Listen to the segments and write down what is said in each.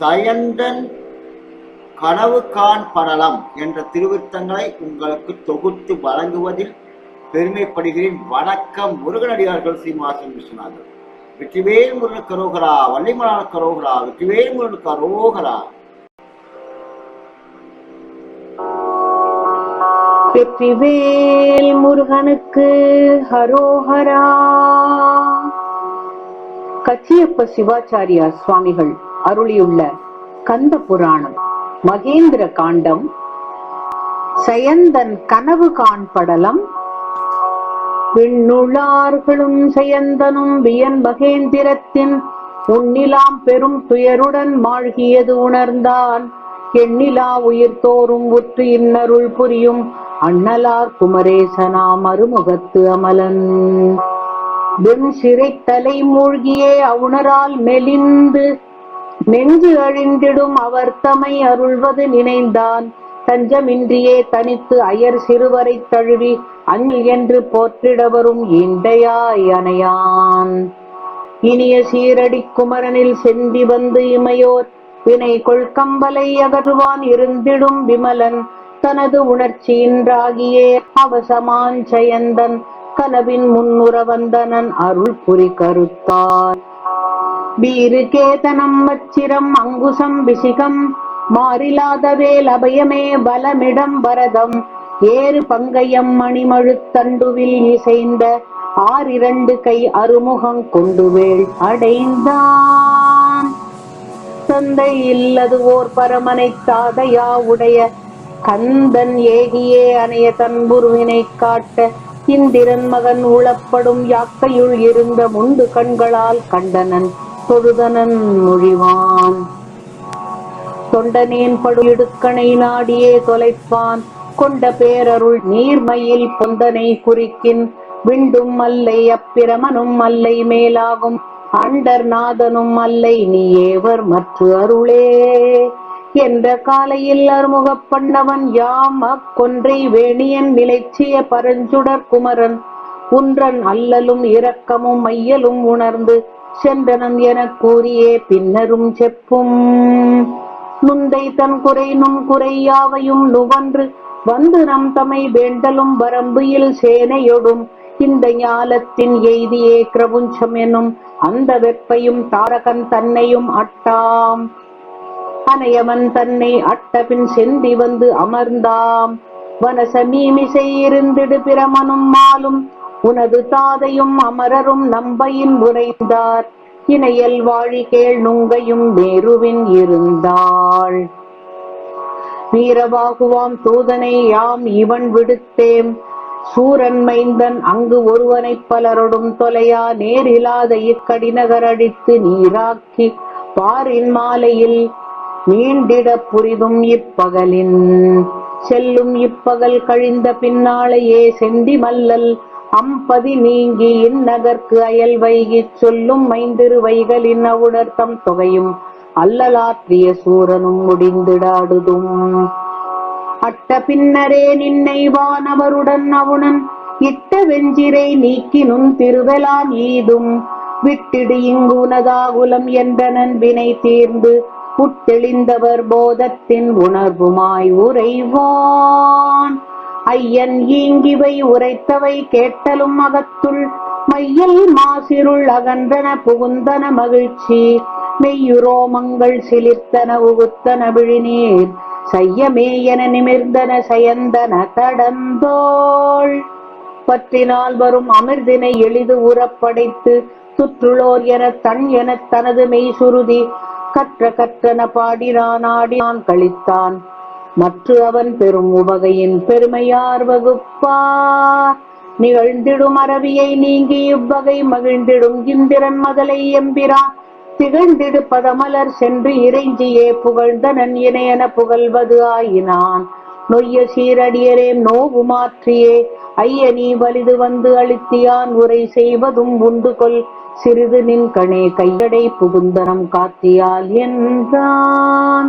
சயந்தன் கனவு காண் படலம் என்ற திருவிருத்தங்களை உங்களுக்கு தொகுத்து வழங்குவதில் பெருமைப்படுகிறேன். வணக்கம் முருகனடியார்கள் சீனிவாசன் விஸ்வநாதன் வெற்றிவேல் முருகன் கரோகரா வள்ளிமலான கரோகரா வெற்றிவேல் முருகன் கரோகரா. வெற்றிவேல் முருகனுக்கு ஹரோஹரா. கச்சியப்ப சிவாச்சாரியா சுவாமிகள் அருளியுள்ள கந்த புராணம். மகேந்திர காண்டம். சயந்தன் கனவு காண்படலம். பின்னுளார்களும் செயந்தனும் வியன் மகேந்திரத்தின் உன்னிலாம் பெரும் துயருடன் மாழ்கியது உணர்ந்தான். எண்ணிலா உயிர் தோறும் உற்று இன்னருள் புரியும் அண்ணலார் குமரேசனா அருமுகத்து அமலன். வெண் சிறை தலை மூழ்கியே அவுணரால் மெலிந்து நெஞ்சு அழிந்திடும் அவர் தமை அருள்வது நினைந்தான். தஞ்சமின்றியே தனித்து அயர் சிறுவரை தழுவி அன்னில் என்று போற்றிடவரும் இண்டையாய் அணையான். இனிய சீரடி குமரனில் செந்தி வந்து இமையோர் வினை கொள்கம்பலை அகற்றுவான் இருந்திடும் விமலன். தனது உணர்ச்சியின்றாகியே அவசமான் செயந்தன். கனவின் முன்னுற வந்தனன் அருள் புரி கருத்தான் வீருகேதனம் வச்சிரம் அங்குசம் விசிகம். மாறிலாத வேல் அபயமே பலமிடம் வரதம் ஏறு பங்கையம் மணிமழுத்தண்டுவில் இசைந்த ஆறிரண்டு கை அருமுகம் கொண்டு வேள் அடைந்தான். தந்தை இல்லது ஓர் பரமனை தாதையா உடைய கந்தன் ஏகியே அணைய தன்புருவினை காட்ட இந்திரன் மகன் உளப்படும் யாக்கையுள் இருந்த முண்டு கண்களால் கண்டனன். தொழுதனன் மொழிவான். தொண்டனேன் படு இடுக்கணை நாடியே தொலைப்பான். கொண்ட பேரருள் நீர்மையில் பொந்தனை குறிக்கின். விண்டும் அல்லை அப்பிரமனும் அல்லை மேலாகும். அண்டர் நாதனும் அல்லை நீ ஏவர் மற்ற அருளே. என்ற காலையில் அறுமுகப் பண்ணவன் யாம் அக்கொன்றை வேணியன் நிலைச்சிய பரஞ்சுடர் குமரன். உன்றன் அல்லலும் இரக்கமும் மையலும் உணர்ந்து சென்றனன் எனக் கூறியே பின்னரும் செப்பும். நுந்தை தன் குறை நுண் குறை யாவையும் நுவன்று வந்து நம் தமை வேண்டலும் வரம்புயில் சேனையொடும். இந்த ஞாலத்தின் எய்தியே கிரபுஞ்சம் எனும் அந்த வெப்பையும் தாரகன் தன்னையும் அட்டாம். அனையவன் தன்னை அட்டபின் செந்தி வந்து அமர்ந்தாம். வனசமீமிசை இருந்திடு பிரமனும் மாலும் உனது தாதையும் அமரரும் நம்பையின் உரைந்தார் இணையல் வாழி கேள் நுங்கையும் மேருவின் இருந்தாள். வீரவாகுவாம் தூதனை யாம் இவன் விடுத்தேம். சூரன் மைந்தன் அங்கு ஒருவனைப் பலரொடும் தொலையா நேரில்லாத இக்கடிநகர் அடித்து நீராக்கி பாரின் மாலையில் நீண்டிட புரிதும் இப்பகலின். செல்லும் இப்பகல் கழிந்த பின்னாலேயே செந்தி மல்லல் அம்பதி நீங்கி இந்நகர்க்கு அயல் வைகிச் சொல்லும் மைந்திரு இன்ன அவுணர்த்தம் தொகையும் அல்லலாற்றிய சூரனும் முடிந்திடாடுதும். அட்ட பின்னரே நின்னை வானவருடன் அவுணன் இட்ட வெஞ்சிரை நீக்கினும் திருவெலான் ஈதும் விட்டிடு இங்கு உனதாகுலம் என்றனன் வினை தீர்ந்து உட்டெளிந்தவர் போதத்தின் உணர்வுமாய் உரைவான் ஐயன் ஈங்கிவை உரைத்தவை கேட்டலும் அகத்துள். மையில் மாசிருள் அகன்றன புகுந்தன மகிழ்ச்சி. மெய்யுரோமங்கள் சிலிர்த்தன உகுத்தன விழிநீர். செய்யமேயன நிமிர்ந்தன சயந்தன கடந்தோள். பற்றினால் வரும் அமிர்தினை எளிது உறப்படைத்து சுற்றுளோர் என தன் எனத் தனது மெய் சுருதி கற்ற கற்றன பாடினான் ஆடினான் கழித்தான். மற்று அவன் பெரும் உவகையின் பெருமையார் வகுப்பா. நிகழ்ந்திடும் அரவியை நீங்கி இவ்வகை மகிழ்ந்திடும் இந்திரன் மதலை எம்பிரான் திகழ்ந்திடு பதமலர் சென்று இறைஞ்சியே புகழ்ந்தனன் இணையன புகழ்வது ஆயினான். நொய்ய சீரடியரே நோவு மாற்றியே. ஐய நீ வலிது வந்து அழுத்தியான் உரை செய்வதும் உண்டு கொள். சிறிது நின் கணே கையடை புகுந்தனம் காத்தியால் என்றான்.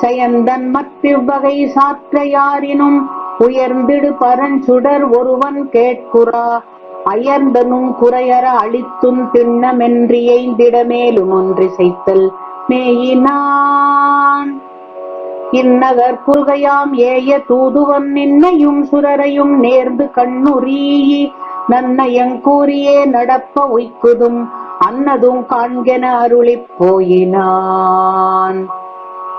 செயந்தன் மத்திவ்வகை சாற்ற யாரினும் உயர்ந்திடு பரஞ்சுடர் ஒருவன் கேட்குறா. அயர்ந்தனும் குறையற அழித்தும் திண்ணமென்றியைந்திட மேலும் ஒன்றிசைத்தல் மேயினான். இந்நகர் புல்கையாம் ஏய தூதுவன் நின்னையும் சுரரையும் நேர்ந்து கண்ணுறீயி நன்னயங்கூறியே நடப்ப உய்க்குதும் அன்னதும் காண்கென அருளிப் போயினான்.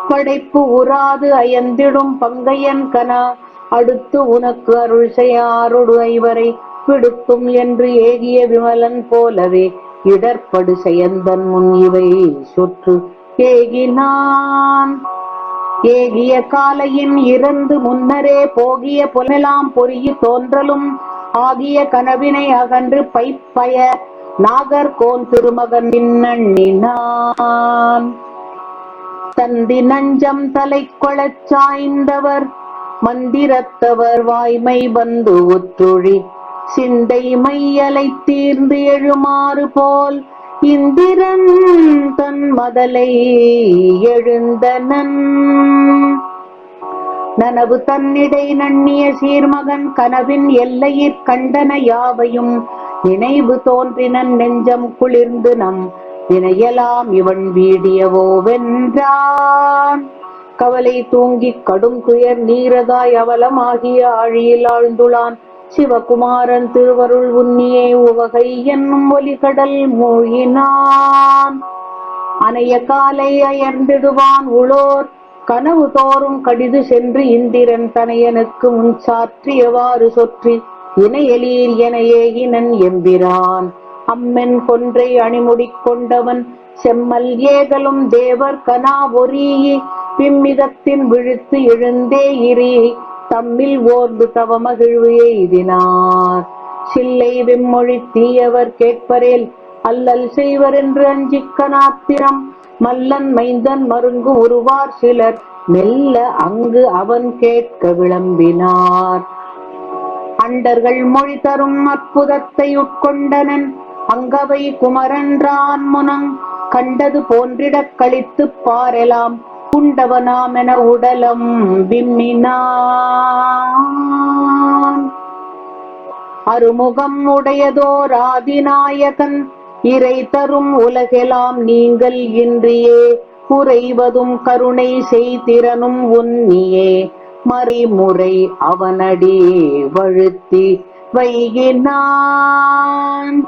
படைப்பு உராது அயந்திடும் பங்கையன் கனா அடுத்து உனக்கு அருள் செய்யாருடு ஐவரை விடுத்தும் என்று ஏகிய விமலன் போலவே இடர்படு செயந்தன் முன் இவை சுற்று ஏகினான். ஏகிய காலையின் இறந்து முன்னரே போகிய புலலாம் பொறியி தோன்றலும் ஆகிய கனவினை அகன்று பைப்பய நாகர்கோன் திருமகன் பின்னண்ணினான் தந்தி நஞ்சம் தலை கொளச் சாய்ந்தவர். மந்திரத்தவர் வாய்மை வந்து ஒற்றொழி சிந்தை மையலை தீர்ந்து எழுமாறு போல் இந்திரன் தன் மதலை எழுந்தனன். நனவு தன்னிடை நண்ணிய சீர்மகன் கனவின் எல்லையிற் கண்டன யாவையும் நினைவு தோன்றினன் நெஞ்சம் குளிர்ந்து நம் வினையலாம் இவன் வீடியவோ வென்றான். கவலை தூங்கிக் கடும் துயர் நீரதாய் அவலமாகிய ஆழியில் ஆழ்ந்துளான். சிவகுமாரன் திருவருள் உன்னியே உவகை என்னும் ஒலிகடல் மூழ்கினான். அணைய காலை அயர்ந்திடுவான் உளோர். கனவு தோறும் கடிது சென்று இந்திரன் தனையனுக்கு முன் சாற்றியவாறு சொற்றி இணையலீர் என ஏகினன் எம்பிரான் அம்மென் கொன்றை அணிமுடிக் கொண்டவன் செம்மல் ஏகலும் தேவர் கனா ஒரீயி விம்மிதத்தின் விழுத்து எழுந்தே இரி. தம்மில் ஓர்ந்து தவமகிழ்வு எய்தினார். சில்லை விம்மொழி தீயவர் கேட்பரேல் அல்லல் செய்வர் என்று அஞ்சி கனாத்திரம் மல்லன் மைந்தன் மருங்கு உருவார் சிலர் மெல்ல அங்கு அவன் கேட்க விளம்பினார். அண்டர்கள் மொழி தரும் அற்புதத்தை உட்கொண்டனன் அங்கவை குமரன்றான் முனங் கண்டது போன்றிடக் கழித்துப் பாரெலாம் குண்டவனாமென உடலம் விம்மினான். அருமுகம் உடையதோர் ஆதிநாயகன் இறை தரும் உலகெலாம் நீங்கள் இன்றியே குறைவதும் கருணை செய்திறனும் உன்னியே மறைமுறை அவனடி வழுத்தி வைகினான்